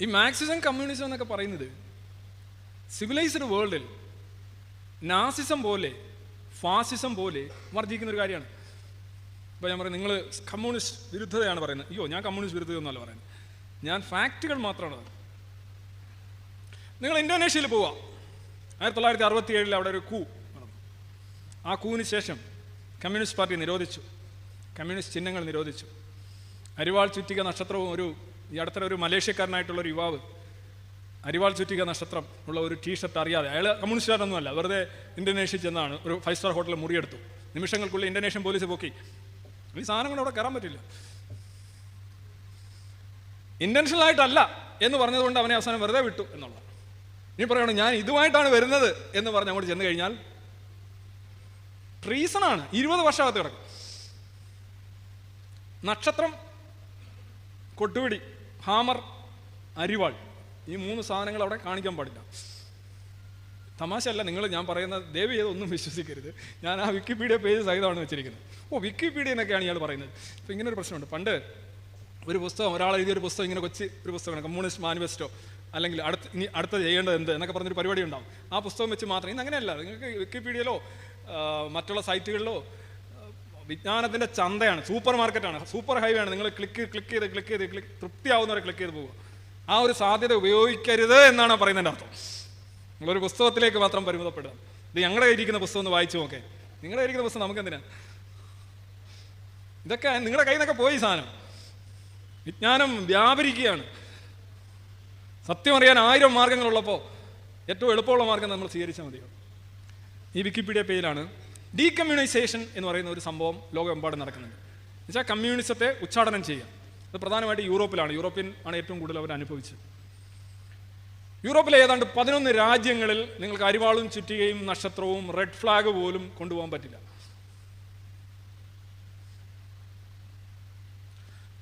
ഈ Marxism communism എന്നൊക്കെ പറയുന്നത് സിവിലൈസ്ഡ് വേൾഡിൽ നാസിസം പോലെ ഫാസിസം പോലെ വർദ്ധിക്കുന്ന ഒരു കാര്യമാണ്. ഇപ്പോൾ ഞാൻ പറയുന്നത് നിങ്ങൾ കമ്മ്യൂണിസ്റ്റ് വിരുദ്ധതയാണ് പറയുന്നത്. അയ്യോ ഞാൻ കമ്മ്യൂണിസ്റ്റ് വിരുദ്ധതയൊന്നുമല്ല പറയുന്നത്. ഞാൻ ഫാക്റ്റുകൾ മാത്രമാണ് നിങ്ങൾ ഇന്തോനേഷ്യയിൽ പോവുക ആയിരത്തി തൊള്ളായിരത്തി അറുപത്തി ഏഴിൽ അവിടെ ഒരു കൂ നടന്നു. ആ കൂവിന് ശേഷം കമ്മ്യൂണിസ്റ്റ് പാർട്ടി നിരോധിച്ചു. കമ്മ്യൂണിസ്റ്റ് ചിഹ്നങ്ങൾ നിരോധിച്ചു. അരിവാൾ ചുറ്റിക നക്ഷത്രവും ഒരു ഈ അടുത്ത ഒരു മലേഷ്യക്കാരനായിട്ടുള്ള ഒരു യുവാവ് അരിവാൾ ചുറ്റിക നക്ഷത്രം ഉള്ള ഒരു ടീഷർട്ട് അറിയാതെ. അയാൾ കമ്മ്യൂണിസ്റ്റുകാരൊന്നുമല്ല വെറുതെ ഇന്തോനേഷ്യ ചെന്നാണ് ഒരു ഫൈവ് സ്റ്റാർ ഹോട്ടലിൽ മുറിയെടുത്തു. നിമിഷങ്ങൾക്കുള്ളിൽ ഇന്തോനേഷ്യൻ പോലീസ് പോക്കി. ഈ സാധനങ്ങൾ അവിടെ കയറാൻ പറ്റില്ല. ഇന്റൻഷണൽ ആയിട്ടല്ല എന്ന് പറഞ്ഞതുകൊണ്ട് അവനെ അവസാനം വെറുതെ വിട്ടു എന്നുള്ളത് ഇനി പറയണം ഞാൻ ഇതുമായിട്ടാണ് വരുന്നത് എന്ന് പറഞ്ഞ് അങ്ങോട്ട് ചെന്ന് കഴിഞ്ഞാൽ ട്രീസണാണ് ഇരുപത് വർഷമാകത്ത് കിടക്കും. നക്ഷത്രം കൊട്ടുപിടി. ഹാമർ അരിവാൾ ഈ മൂന്ന് സാധനങ്ങൾ അവിടെ കാണിക്കാൻ പാടില്ല. തമാശയല്ല നിങ്ങൾ ഞാൻ പറയുന്ന ദയവ് ചെയ്ത് ഒന്നും വിശ്വസിക്കരുത്. ഞാൻ ആ വിക്കിപീഡിയ പേജ് സഹിതമാണ് വെച്ചിരിക്കുന്നത്. ഓ വിക്കിപീഡിയ എന്നൊക്കെയാണ് ഇയാൾ പറയുന്നത്. അപ്പോൾ ഇങ്ങനെ ഒരു പ്രശ്നമുണ്ട്. പണ്ട് ഒരു പുസ്തകം ഒരാൾ എഴുതിയ ഒരു പുസ്തകം ഇങ്ങനെ കൊച്ചി ഒരു പുസ്തകമാണ് കമ്മ്യൂണിസ്റ്റ് മാനിഫെസ്റ്റോ അല്ലെങ്കിൽ അടുത്ത് ഇനി അടുത്ത ചെയ്യേണ്ടത് എന്ത് എന്നൊക്കെ പറഞ്ഞൊരു പരിപാടി ഉണ്ടാവും. ആ പുസ്തകം വെച്ച് മാത്രം ഇന്ന് അങ്ങനെയല്ല. നിങ്ങൾക്ക് വിക്കിപീഡിയയിലോ മറ്റുള്ള സൈറ്റുകളിലോ വിജ്ഞാനത്തിന്റെ ചന്തയാണ് സൂപ്പർ മാർക്കറ്റാണ് സൂപ്പർ ഹൈവേ ആണ്. നിങ്ങൾ ക്ലിക്ക് ക്ലിക്ക് ചെയ്ത് ക്ലിക്ക് ചെയ്ത് ക്ലിക്ക് തൃപ്തിയാവുന്നവരെ ക്ലിക്ക് ചെയ്ത് പോവുക. ആ ഒരു സാധ്യത ഉപയോഗിക്കരുത് എന്നാണ് പറയുന്നതിന്റെ അർത്ഥം. നിങ്ങളൊരു പുസ്തകത്തിലേക്ക് മാത്രം പരിമിതപ്പെടുക. ഇത് ഞങ്ങളുടെ ഇരിക്കുന്ന പുസ്തകം ഒന്ന് വായിച്ചു നോക്കേ. നിങ്ങളുടെ ഇരിക്കുന്ന പുസ്തകം നമുക്ക് എന്തിനാ? ഇതൊക്കെ നിങ്ങളുടെ കയ്യിൽ നിന്നൊക്കെ പോയി സാധനം. വിജ്ഞാനം വ്യാപരിക്കുകയാണ്. സത്യം അറിയാൻ ആയിരം മാർഗങ്ങളുള്ളപ്പോൾ ഏറ്റവും എളുപ്പമുള്ള മാർഗം നമ്മൾ സ്വീകരിച്ചാൽ മതിയോ? ഈ വിക്കിപീഡിയ പേജിലാണ് ഡീകമ്മ്യൂണൈസേഷൻ എന്ന് പറയുന്ന ഒരു സംഭവം ലോകമെമ്പാടും നടക്കുന്നുണ്ട്. എന്നുവെച്ചാൽ കമ്മ്യൂണിസത്തെ ഉച്ചാടനം ചെയ്യുക അത് പ്രധാനമായിട്ട് യൂറോപ്പിലാണ്. യൂറോപ്യൻ ആണ് ഏറ്റവും കൂടുതൽ അവർ അനുഭവിച്ചത്. യൂറോപ്പിലെ ഏതാണ്ട് പതിനൊന്ന് രാജ്യങ്ങളിൽ നിങ്ങൾക്ക് അരിവാളും ചുറ്റികയും നക്ഷത്രവും റെഡ് ഫ്ലാഗ് പോലും കൊണ്ടുപോകാൻ പറ്റില്ല.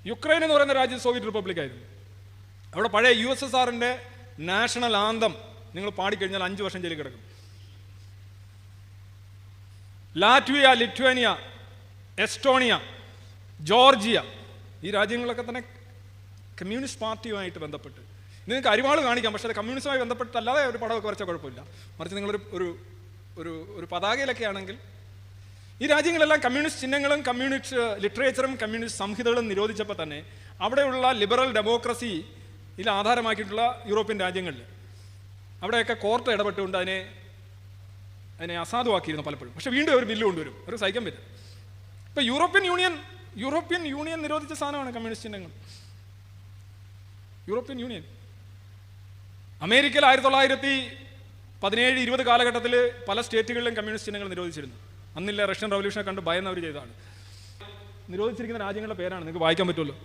യുക്രൈൻ എന്ന് പറയുന്ന രാജ്യം സോവിയറ്റ് റിപ്പബ്ലിക് ആയിരുന്നു. അവിടെ പഴയ യു എസ് എസ് ആറിന്റെ നാഷണൽ ആന്തം നിങ്ങൾ പാടിക്കഴിഞ്ഞാൽ അഞ്ച് വർഷം ജയിലിൽ കിടക്കും. ലാറ്റ്വിയ ലിറ്റ്വേനിയ എസ്റ്റോണിയ ജോർജിയ ഈ രാജ്യങ്ങളൊക്കെ തന്നെ കമ്മ്യൂണിസ്റ്റ് പാർട്ടിയുമായിട്ട് ബന്ധപ്പെട്ട്. നിങ്ങൾക്ക് അരിവാൾ കാണിക്കാം പക്ഷേ അത് കമ്മ്യൂണിസ്റ്റുമായി ബന്ധപ്പെട്ടല്ലാതെ ഒരു പടമൊക്കെ വരച്ച കുഴപ്പമില്ല. മറിച്ച് നിങ്ങളൊരു ഒരു ഒരു ഒരു പതാകയിലൊക്കെ ആണെങ്കിൽ ഈ രാജ്യങ്ങളെല്ലാം കമ്മ്യൂണിസ്റ്റ് ചിഹ്നങ്ങളും കമ്മ്യൂണിസ്റ്റ് ലിറ്ററേച്ചറും കമ്മ്യൂണിസ്റ്റ് സംഹിതകളും നിരോധിച്ചപ്പോൾ തന്നെ അവിടെയുള്ള ലിബറൽ ഡെമോക്രസി ഇതിൽ ആധാരമാക്കിയിട്ടുള്ള യൂറോപ്യൻ രാജ്യങ്ങളിൽ അവിടെയൊക്കെ കോർട്ട് ഇടപെട്ടുകൊണ്ട് അതിനെ അതിനെ അസാധുവാക്കിയിരുന്നു പലപ്പോഴും. പക്ഷെ വീണ്ടും ഒരു ബില്ല് കൊണ്ടുവരും. ഒരു സഹിക്കാൻ പറ്റും ഇപ്പോൾ യൂറോപ്യൻ യൂണിയൻ യൂറോപ്യൻ യൂണിയൻ നിരോധിച്ച സാധനമാണ് കമ്മ്യൂണിസ്റ്റ് ചിഹ്നങ്ങൾ. European union. അമേരിക്കയിൽ ആയിരത്തി തൊള്ളായിരത്തി പതിനേഴ് ഇരുപത് കാലഘട്ടത്തിൽ പല സ്റ്റേറ്റുകളിലും കമ്മ്യൂണിസ്റ്റ് ചിഹ്നങ്ങൾ നിരോധിച്ചിരുന്നു. അന്നില്ല റഷ്യൻ റവല്യൂഷനെ കണ്ട് ഭയന്നവർ ചെയ്തതാണ്. നിരോധിച്ചിരിക്കുന്ന രാജ്യങ്ങളുടെ പേരാണ്. നിങ്ങൾക്ക് വായിക്കാൻ പറ്റുമല്ലോ.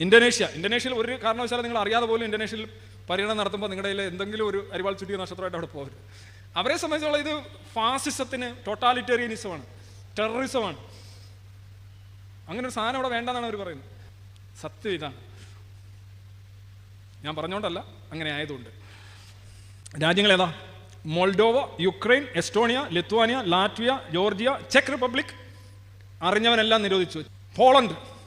ഇന്തോനേഷ്യ. ഇന്തോനേഷ്യയിൽ ഒരു കാരണവശാലും നിങ്ങൾ അറിയാതെ പോലും ഇന്തോനേഷ്യയിൽ പര്യടനം നടത്തുമ്പോൾ നിങ്ങളുടെ എന്തെങ്കിലും ഒരു അരിവാൾ ചുറ്റിയ നക്ഷത്രമായിട്ട് അവിടെ പോകരുത് അവരെ സംബന്ധിച്ചുള്ള ഇത് ഫാസിസത്തിന് ടോട്ടാലിറ്റേറിയനിസമാണ് ടെററിസമാണ്. അങ്ങനെ ഒരു സാധനം അവിടെ വേണ്ടെന്നാണ് അവർ പറയുന്നത്. സത്യം ഇതാണ്. ഞാൻ പറഞ്ഞുകൊണ്ടല്ല അങ്ങനെ ആയതുകൊണ്ട്. രാജ്യങ്ങൾ ഏതാ? Moldova Ukraine Estonia Lithuania Latvia Georgia check republic അറിഞ്ഞവനെല്ലാം നിരോധിച്ചു. പോളണ്ട്.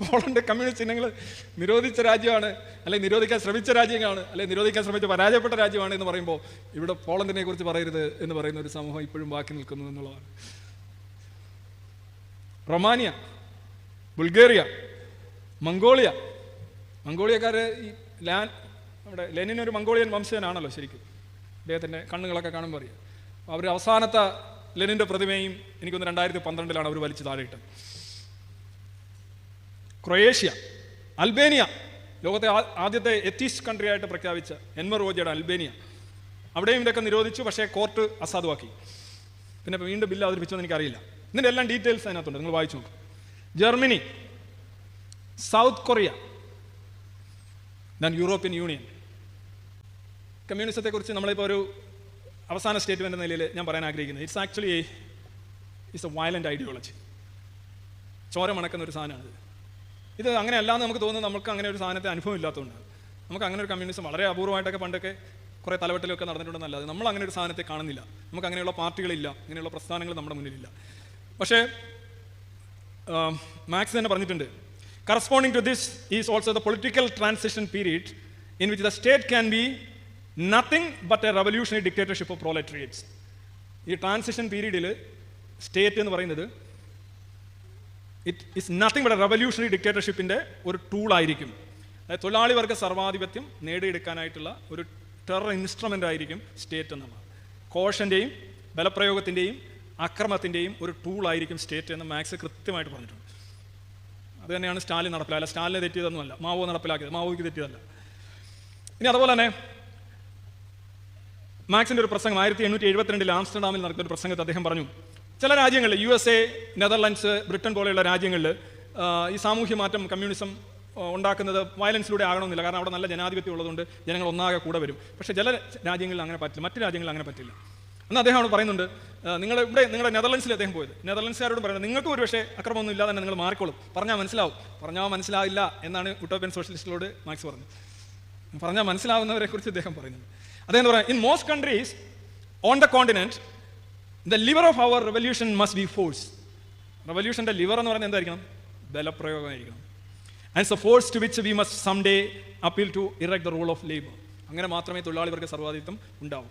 പോളണ്ട് കമ്മ്യൂണിസ്റ്റ് ചിഹ്നങ്ങൾ നിരോധിച്ച രാജ്യമാണ് അല്ലെങ്കിൽ നിരോധിക്കാൻ ശ്രമിച്ച രാജ്യങ്ങളാണ് അല്ലെങ്കിൽ നിരോധിക്കാൻ ശ്രമിച്ച പരാജയപ്പെട്ട രാജ്യമാണ് എന്ന് പറയുമ്പോൾ ഇവിടെ പോളണ്ടിനെ കുറിച്ച് പറയരുത് എന്ന് പറയുന്ന ഒരു സമൂഹം ഇപ്പോഴും ബാക്കി നിൽക്കുന്നു എന്നുള്ളതാണ്. Romania ബുൾഗേറിയ Mongolia. മംഗോളിയക്കാർ ഈ ലാൻ നമ്മുടെ ലെനിൻ ഒരു മംഗോളിയൻ വംശജനാണല്ലോ ശരിക്കും. അദ്ദേഹത്തിന്റെ കണ്ണുകളൊക്കെ കാണുമ്പോൾ അറിയാം. അവർ അവസാനത്തെ ലെനിന്റെ പ്രതിമയും എനിക്കൊന്ന് രണ്ടായിരത്തി പന്ത്രണ്ടിലാണ് അവർ വലിച്ചു താഴെയിട്ടത്. ക്രൊയേഷ്യ അൽബേനിയ ലോകത്തെ ആദ്യത്തെ എത്തീസ്റ്റ് കൺട്രി ആയിട്ട് പ്രഖ്യാപിച്ച എൻമർ റോജയുടെ അൽബേനിയ. അവിടെയും ഇതൊക്കെ നിരോധിച്ചു പക്ഷേ കോർട്ട് അസാധുവാക്കി. പിന്നെ വീണ്ടും ബില്ല് അവതരിപ്പിച്ചെന്ന് എനിക്കറിയില്ല. ഇതിന്റെ എല്ലാം ഡീറ്റെയിൽസ് അതിനകത്തുണ്ട് നിങ്ങൾ വായിച്ചു നോക്കും. ജർമ്മനി സൗത്ത് കൊറിയ ദാൻ യൂറോപ്യൻ യൂണിയൻ. കമ്മ്യൂണിസത്തെക്കുറിച്ച് നമ്മളിപ്പോൾ ഒരു അവസാന സ്റ്റേറ്റ്മെന്റ് എന്ന നിലയിൽ ഞാൻ പറയാൻ ആഗ്രഹിക്കുന്നത് it's actually it's a violent ideology ചോര മണക്കുന്ന ഒരു സാധനമാണ് ഇത് അങ്ങനെ അല്ലാന്ന് നമുക്ക് തോന്നുന്നു നമുക്ക് അങ്ങനെ ഒരു സാധനത്തെ അനുഭവം ഇല്ലാത്തതുകൊണ്ട്. നമുക്ക് അങ്ങനെ ഒരു കമ്മ്യൂണിസം വളരെ അപൂർവമായിട്ടൊക്കെ പണ്ടൊക്കെ കുറേ തലവെട്ടലൊക്കെ നടന്നിട്ടുണ്ടെന്നല്ലാതെ നമ്മൾ അങ്ങനെ ഒരു സാധനത്തെ കാണുന്നില്ല. നമുക്ക് അങ്ങനെയുള്ള പാർട്ടികളില്ല അങ്ങനെയുള്ള പ്രസ്ഥാനങ്ങൾ നമ്മുടെ മുന്നിലില്ല. പക്ഷേ മാക്സ് തന്നെ പറഞ്ഞിട്ടുണ്ട് corresponding to this is also the political transition period in which the state can be nothing but a revolutionary dictatorship of proletariats ഈ ട്രാൻസിഷൻ പീരീഡിൽ സ്റ്റേറ്റ് എന്ന് പറയുന്നത് it is nothing but revolutionary ഡിക്റ്റേറ്റർഷിപ്പിന്റെ ഒരു ടൂളായിരിക്കും അതായത് തൊഴിലാളി വർഗ സർവാധിപത്യം നേടിയെടുക്കാനായിട്ടുള്ള ഒരു ടെറർ ഇൻസ്ട്രുമെന്റ് ആയിരിക്കും സ്റ്റേറ്റ് എന്നുള്ളത് കോഷന്റെയും ബലപ്രയോഗത്തിന്റെയും അക്രമത്തിന്റെയും ഒരു ടൂളായിരിക്കും സ്റ്റേറ്റ് എന്ന് മാക്സ് കൃത്യമായിട്ട് പറഞ്ഞിട്ടുണ്ട്. അത് തന്നെയാണ് സ്റ്റാലിൻ നടപ്പിലാക്കുക സ്റ്റാലിനെ തെറ്റിയതൊന്നുമല്ല. മാവോ നടപ്പിലാക്കിയത്. മാവോയ്ക്ക് തെറ്റിയതല്ല. ഇനി അതുപോലെ തന്നെ മാക്സിന്റെ ഒരു പ്രസംഗം ആയിരത്തി എണ്ണൂറ്റി എഴുപത്തിരണ്ടിൽ ആംസ്റ്റർഡാമിൽ നടക്കുന്ന ഒരു പ്രസംഗത്തിൽ അദ്ദേഹം പറഞ്ഞു ചില രാജ്യങ്ങളിൽ U S A Netherlands Britain പോലെയുള്ള രാജ്യങ്ങളിൽ ഈ സാമൂഹ്യ മാറ്റം കമ്മ്യൂണിസം ഉണ്ടാക്കുന്നത് വയലൻസിലൂടെ ആകണമെന്നില്ല. കാരണം അവിടെ നല്ല ജനാധിപത്യം ഉള്ളതുകൊണ്ട് ജനങ്ങൾ ഒന്നാകെ കൂടെ വരും. പക്ഷേ ചില രാജ്യങ്ങളിൽ അങ്ങനെ പറ്റില്ല. മറ്റു രാജ്യങ്ങളിൽ അങ്ങനെ പറ്റില്ല. എന്നാൽ അദ്ദേഹം അവിടെ പറയുന്നുണ്ട് നിങ്ങൾ ഇവിടെ നിങ്ങളുടെ നെതർലൻഡ്സിൽ അദ്ദേഹം പോയത്. നെതർലൻഡ്സുകാരോട് പറയുന്നത് നിങ്ങൾക്ക് ഒരു പക്ഷേ അക്രമമൊന്നും ഇല്ലാതെ തന്നെ നിങ്ങൾ മാറിക്കോളും. പറഞ്ഞാൽ മനസ്സിലാവും. പറഞ്ഞാൽ മനസ്സിലാവില്ല എന്നാണ് യൂട്ടോപ്യൻ സോഷ്യലിസ്റ്റിനോട് മാക്സ് പറഞ്ഞത്. പറഞ്ഞാൽ മനസ്സിലാവുന്നവരെ കുറിച്ച് അദ്ദേഹം പറയുന്നത് അദ്ദേഹം പറയാം in most countries on the continent the lever of our revolution must be force റെവല്യൂഷന്റെ lever എന്ന് പറയുന്നത് എന്തായിരിക്കണം? ബലപ്രയോഗമായിരിക്കണം. And's a force to which we must some day appeal to erect the rule of labour അങ്ങനെ മാത്രമേ തൊഴിലാളികൾക്ക് സർവാധിത്വം ഉണ്ടാവും.